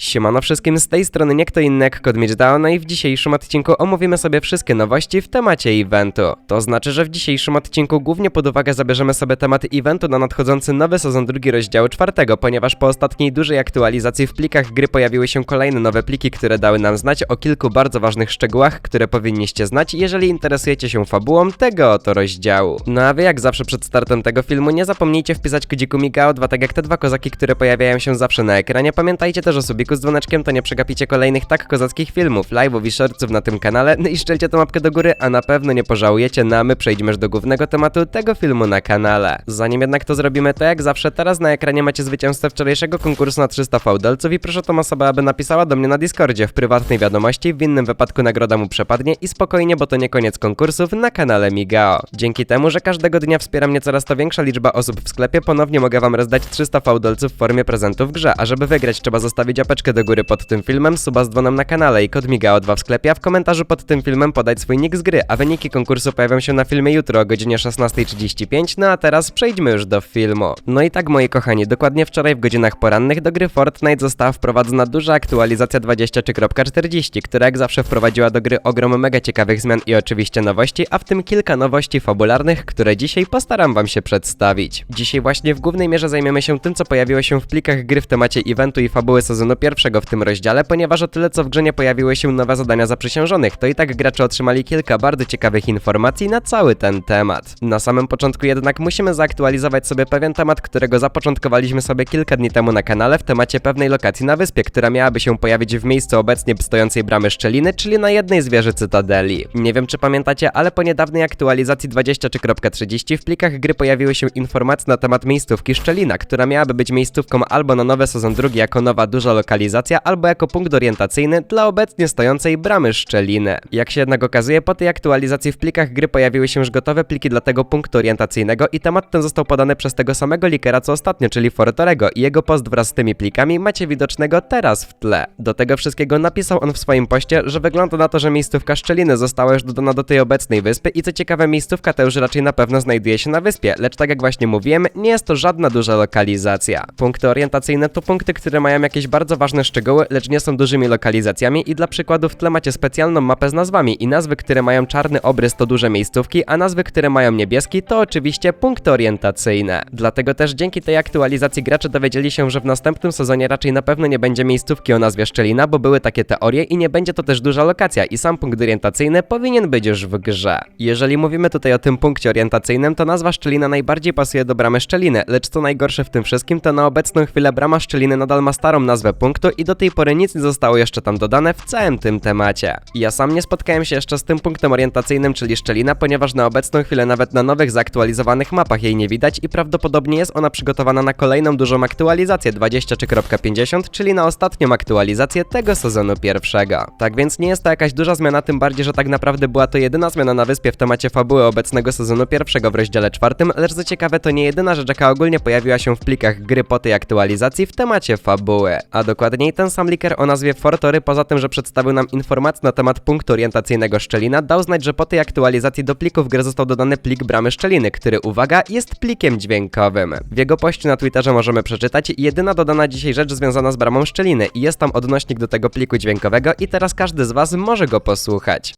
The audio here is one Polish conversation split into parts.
Siemano wszystkim, z tej strony nie kto inny jak Kod no i w dzisiejszym odcinku omówimy sobie wszystkie nowości w temacie eventu. To znaczy, że w dzisiejszym odcinku głównie pod uwagę zabierzemy sobie temat eventu na nadchodzący nowy sezon drugi rozdziału czwartego, ponieważ po ostatniej dużej aktualizacji w plikach gry pojawiły się kolejne nowe pliki, które dały nam znać o kilku bardzo ważnych szczegółach, które powinniście znać, jeżeli interesujecie się fabułą tego oto rozdziału. No a wy jak zawsze przed startem tego filmu nie zapomnijcie wpisać kodziku Migao2, tak jak te dwa kozaki, które pojawiają się zawsze na ekranie. Pamiętajcie też o subiku z dzwoneczkiem, to nie przegapicie kolejnych tak kozackich filmów, live'ów i shortsów na tym kanale. No i szczelcie tą łapkę do góry, a na pewno nie pożałujecie, no a my przejdziemy już do głównego tematu tego filmu na kanale. Zanim jednak to zrobimy, to jak zawsze teraz na ekranie macie zwycięzcę wczorajszego konkursu na 300 fałdolców i proszę tą osobę, aby napisała do mnie na Discordzie w prywatnej wiadomości, w innym wypadku nagroda mu przepadnie i spokojnie, bo to nie koniec konkursów na kanale Migao. Dzięki temu, że każdego dnia wspiera mnie coraz to większa liczba osób w sklepie, ponownie mogę wam rozdać 300 fałdolców w formie prezentu w grze, a żeby wygrać trzeba zostawić apeczkę do góry pod tym filmem, suba z dzwonem na kanale i kod Migao2 w sklepie, a w komentarzu pod tym filmem podać swój nick z gry, a wyniki konkursu pojawią się na filmie jutro o godzinie 16.35, no a teraz przejdźmy już do filmu. No i tak moi kochani, dokładnie wczoraj w godzinach porannych do gry Fortnite została wprowadzona duża aktualizacja 23.40, która jak zawsze wprowadziła do gry ogrom mega ciekawych zmian i oczywiście nowości, a w tym kilka nowości fabularnych, które dzisiaj postaram wam się przedstawić. Dzisiaj właśnie w głównej mierze zajmiemy się tym, co pojawiło się w plikach gry w temacie eventu i fabuły sezonu pierwszego w tym rozdziale, ponieważ o tyle co w grze nie pojawiły się nowe zadania zaprzysiężonych, to i tak gracze otrzymali kilka bardzo ciekawych informacji na cały ten temat. Na samym początku jednak musimy zaktualizować sobie pewien temat, którego zapoczątkowaliśmy sobie kilka dni temu na kanale w temacie pewnej lokacji na wyspie, która miałaby się pojawić w miejscu obecnie stojącej bramy Szczeliny, czyli na jednej z wieży Cytadeli. Nie wiem czy pamiętacie, ale po niedawnej aktualizacji 23.30 w plikach gry pojawiły się informacje na temat miejscówki Szczelina, która miałaby być miejscówką albo na nowy sezon drugi jako nowa duża lokalizacja, albo jako punkt orientacyjny dla obecnie stojącej bramy Szczeliny. Jak się jednak okazuje, po tej aktualizacji w plikach gry pojawiły się już gotowe pliki dla tego punktu orientacyjnego i temat ten został podany przez tego samego likera co ostatnio, czyli Fortorego i jego post wraz z tymi plikami macie widocznego teraz w tle. Do tego wszystkiego napisał on w swoim poście, że wygląda na to, że miejscówka Szczeliny została już dodana do tej obecnej wyspy i co ciekawe miejscówka ta już raczej na pewno znajduje się na wyspie, lecz tak jak właśnie mówiłem, nie jest to żadna duża lokalizacja. Punkty orientacyjne to punkty, które mają jakieś bardzo ważne szczegóły, lecz nie są dużymi lokalizacjami i dla przykładu w tle macie specjalną mapę z nazwami i nazwy, które mają czarny obrys to duże miejscówki, a nazwy, które mają niebieski to oczywiście punkty orientacyjne. Dlatego też dzięki tej aktualizacji gracze dowiedzieli się, że w następnym sezonie raczej na pewno nie będzie miejscówki o nazwie Szczelina, bo były takie teorie i nie będzie to też duża lokacja i sam punkt orientacyjny powinien być już w grze. Jeżeli mówimy tutaj o tym punkcie orientacyjnym, to nazwa Szczelina najbardziej pasuje do bramy Szczeliny, lecz co najgorsze w tym wszystkim, to na obecną chwilę brama Szczeliny nadal ma starą nazwę punktu i do tej pory nic nie zostało jeszcze tam dodane w całym tym temacie. Ja sam nie spotkałem się jeszcze z tym punktem orientacyjnym, czyli Szczelina, ponieważ na obecną chwilę nawet na nowych zaktualizowanych mapach jej nie widać i prawdopodobnie jest ona przygotowana na kolejną dużą aktualizację 23.50, czyli na ostatnią aktualizację tego sezonu pierwszego. Tak więc nie jest to jakaś duża zmiana, tym bardziej, że tak naprawdę była to jedyna zmiana na wyspie w temacie fabuły obecnego sezonu pierwszego w rozdziale czwartym, lecz co ciekawe to nie jedyna rzecz, jaka ogólnie pojawiła się w plikach gry po tej aktualizacji w temacie fabuły. A dokładniej ten sam liker o nazwie Fortory, poza tym, że przedstawił nam informacje na temat punktu orientacyjnego Szczelina, dał znać, że po tej aktualizacji do plików gry został dodany plik bramy Szczeliny, który, uwaga, jest plikiem dźwiękowym. W jego poście na Twitterze możemy przeczytać jedyna dodana dzisiaj rzecz związana z bramą Szczeliny i jest tam odnośnik do tego pliku dźwiękowego i teraz każdy z Was może go posłuchać.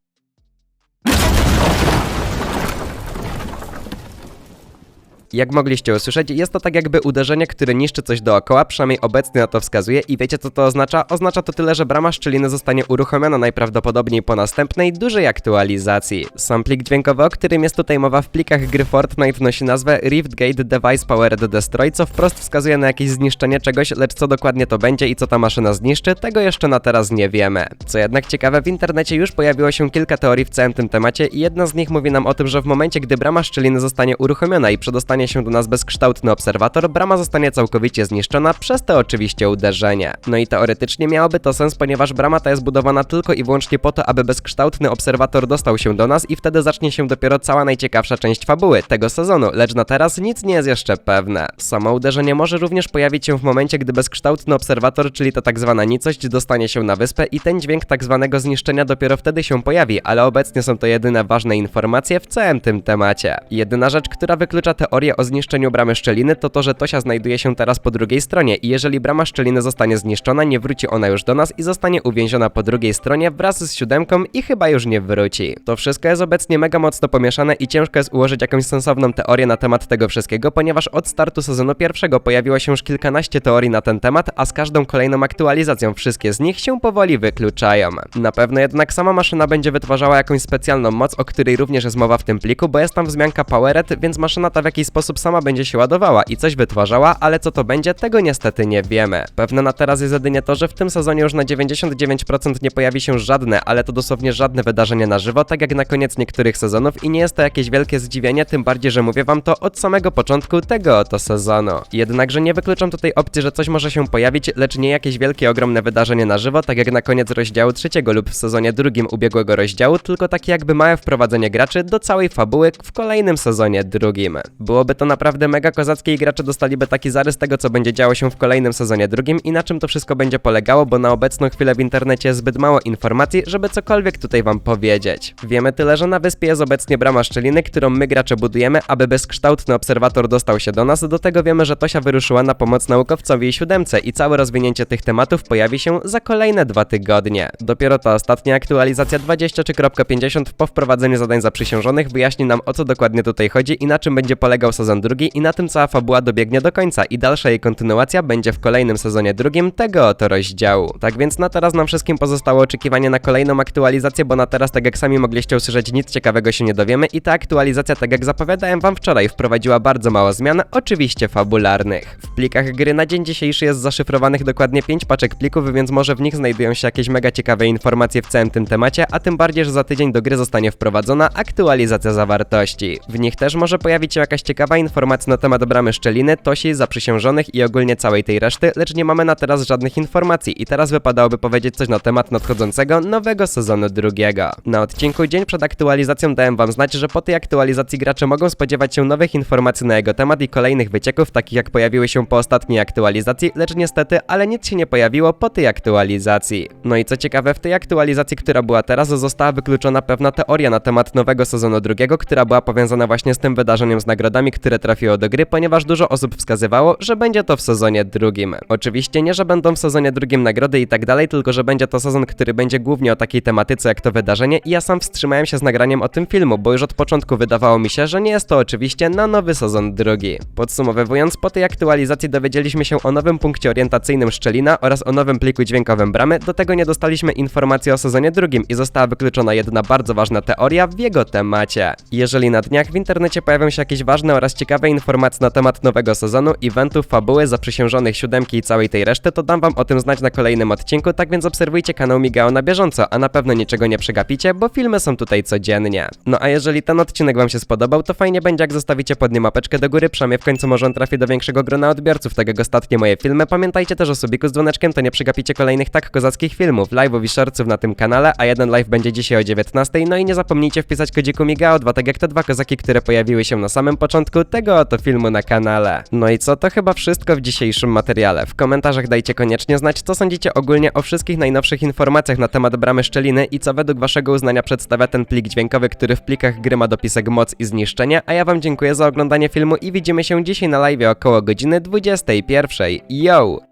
Jak mogliście usłyszeć, jest to tak jakby uderzenie, które niszczy coś dookoła, przynajmniej obecnie na to wskazuje i wiecie co to oznacza? Oznacza to tyle, że brama szczeliny zostanie uruchomiona najprawdopodobniej po następnej dużej aktualizacji. Sam plik dźwiękowy, o którym jest tutaj mowa w plikach gry Fortnite nosi nazwę Riftgate Device Powered Destroy, co wprost wskazuje na jakieś zniszczenie czegoś, lecz co dokładnie to będzie i co ta maszyna zniszczy, tego jeszcze na teraz nie wiemy. Co jednak ciekawe, w internecie już pojawiło się kilka teorii w całym tym temacie i jedna z nich mówi nam o tym, że w momencie, gdy brama szczeliny zostanie uruchomiona i przedostanie się do nas bezkształtny obserwator, brama zostanie całkowicie zniszczona przez to oczywiście uderzenie. No i teoretycznie miałoby to sens, ponieważ brama ta jest budowana tylko i wyłącznie po to, aby bezkształtny obserwator dostał się do nas i wtedy zacznie się dopiero cała najciekawsza część fabuły tego sezonu, lecz na teraz nic nie jest jeszcze pewne. Samo uderzenie może również pojawić się w momencie, gdy bezkształtny obserwator, czyli to tak zwana nicość, dostanie się na wyspę i ten dźwięk tak zwanego zniszczenia dopiero wtedy się pojawi, ale obecnie są to jedyne ważne informacje w całym tym temacie. Jedyna rzecz, która wyklucza teorię, serię o zniszczeniu bramy szczeliny, to to, że Tosia znajduje się teraz po drugiej stronie i jeżeli brama szczeliny zostanie zniszczona, nie wróci ona już do nas i zostanie uwięziona po drugiej stronie wraz z siódemką i chyba już nie wróci. To wszystko jest obecnie mega mocno pomieszane i ciężko jest ułożyć jakąś sensowną teorię na temat tego wszystkiego, ponieważ od startu sezonu pierwszego pojawiło się już kilkanaście teorii na ten temat, a z każdą kolejną aktualizacją wszystkie z nich się powoli wykluczają. Na pewno jednak sama maszyna będzie wytwarzała jakąś specjalną moc, o której również jest mowa w tym pliku, bo jest tam wzmianka Powered, więc maszyna ta w jakiś sposób sama będzie się ładowała i coś wytwarzała, ale co to będzie, tego niestety nie wiemy. Pewne na teraz jest jedynie to, że w tym sezonie już na 99% nie pojawi się żadne, ale to dosłownie żadne wydarzenie na żywo, tak jak na koniec niektórych sezonów i nie jest to jakieś wielkie zdziwienie, tym bardziej, że mówię wam to od samego początku tego oto sezonu. Jednakże nie wykluczam tutaj opcji, że coś może się pojawić, lecz nie jakieś wielkie, ogromne wydarzenie na żywo, tak jak na koniec rozdziału trzeciego lub w sezonie drugim ubiegłego rozdziału, tylko takie jakby małe wprowadzenie graczy do całej fabuły w kolejnym sezonie drugim. Byłoby to naprawdę mega kozackie i gracze dostaliby taki zarys tego, co będzie działo się w kolejnym sezonie drugim i na czym to wszystko będzie polegało, bo na obecną chwilę w internecie jest zbyt mało informacji, żeby cokolwiek tutaj wam powiedzieć. Wiemy tyle, że na wyspie jest obecnie brama szczeliny, którą my gracze budujemy, aby bezkształtny obserwator dostał się do nas, do tego wiemy, że Tosia wyruszyła na pomoc naukowcowi i siódemce i całe rozwinięcie tych tematów pojawi się za kolejne dwa tygodnie. Dopiero ta ostatnia aktualizacja 23.50 po wprowadzeniu zadań zaprzysiężonych wyjaśni nam o co dokładnie tutaj chodzi i na czym będzie polegał sezon drugi i na tym cała fabuła dobiegnie do końca i dalsza jej kontynuacja będzie w kolejnym sezonie drugim tego oto rozdziału. Tak więc na teraz nam wszystkim pozostało oczekiwanie na kolejną aktualizację, bo na teraz, tak jak sami mogliście usłyszeć, nic ciekawego się nie dowiemy i ta aktualizacja, tak jak zapowiadałem wam wczoraj, wprowadziła bardzo mało zmian, oczywiście fabularnych. W plikach gry na dzień dzisiejszy jest zaszyfrowanych dokładnie 5 paczek plików, więc może w nich znajdują się jakieś mega ciekawe informacje w całym tym temacie, a tym bardziej, że za tydzień do gry zostanie wprowadzona aktualizacja zawartości. W nich też może pojawić się jakaś ciekawa informacja na temat bramy szczeliny, Tosi, zaprzysiężonych i ogólnie całej tej reszty, lecz nie mamy na teraz żadnych informacji i teraz wypadałoby powiedzieć coś na temat nadchodzącego nowego sezonu drugiego. Na odcinku dzień przed aktualizacją dałem wam znać, że po tej aktualizacji gracze mogą spodziewać się nowych informacji na jego temat i kolejnych wycieków, takich jak pojawiły się po ostatniej aktualizacji, lecz niestety, ale nic się nie pojawiło po tej aktualizacji. No i co ciekawe, w tej aktualizacji, która była teraz, została wykluczona pewna teoria na temat nowego sezonu drugiego, która była powiązana właśnie z tym wydarzeniem z nagrodami, które trafiło do gry, ponieważ dużo osób wskazywało, że będzie to w sezonie drugim. Oczywiście nie, że będą w sezonie drugim nagrody i tak dalej, tylko że będzie to sezon, który będzie głównie o takiej tematyce jak to wydarzenie i ja sam wstrzymałem się z nagraniem o tym filmu, bo już od początku wydawało mi się, że nie jest to oczywiście na nowy sezon drugi. Podsumowując, po tej aktualizacji dowiedzieliśmy się o nowym punkcie orientacyjnym Szczelina oraz o nowym pliku dźwiękowym bramy, do tego nie dostaliśmy informacji o sezonie drugim i została wykluczona jedna bardzo ważna teoria w jego temacie. Jeżeli na dniach w internecie pojawią się jakieś ważne oraz ciekawe informacje na temat nowego sezonu, eventów, fabuły, zaprzysiężonych siódemki i całej tej reszty, to dam wam o tym znać na kolejnym odcinku, tak więc obserwujcie kanał Migao na bieżąco, a na pewno niczego nie przegapicie, bo filmy są tutaj codziennie. No a jeżeli ten odcinek wam się spodobał, to fajnie będzie jak zostawicie pod nim mapeczkę do góry, przynajmniej w końcu może on trafi do większego grona odbiorców, tak jak ostatnie moje filmy. Pamiętajcie też o subiku z dzwoneczkiem, to nie przegapicie kolejnych tak kozackich filmów, live'ów i shortsów na tym kanale, a jeden live będzie dzisiaj o 19, no i nie zapomnijcie wpisać kodziku Migao 2, tak jak te dwa kozaki, które pojawiły się na samym początku tego oto filmu na kanale. No i co, to chyba wszystko w dzisiejszym materiale. W komentarzach dajcie koniecznie znać, co sądzicie ogólnie o wszystkich najnowszych informacjach na temat bramy szczeliny i co według waszego uznania przedstawia ten plik dźwiękowy, który w plikach gry ma dopisek moc i zniszczenie, a ja wam dziękuję za oglądanie filmu i widzimy się dzisiaj na live około godziny 21. Yo!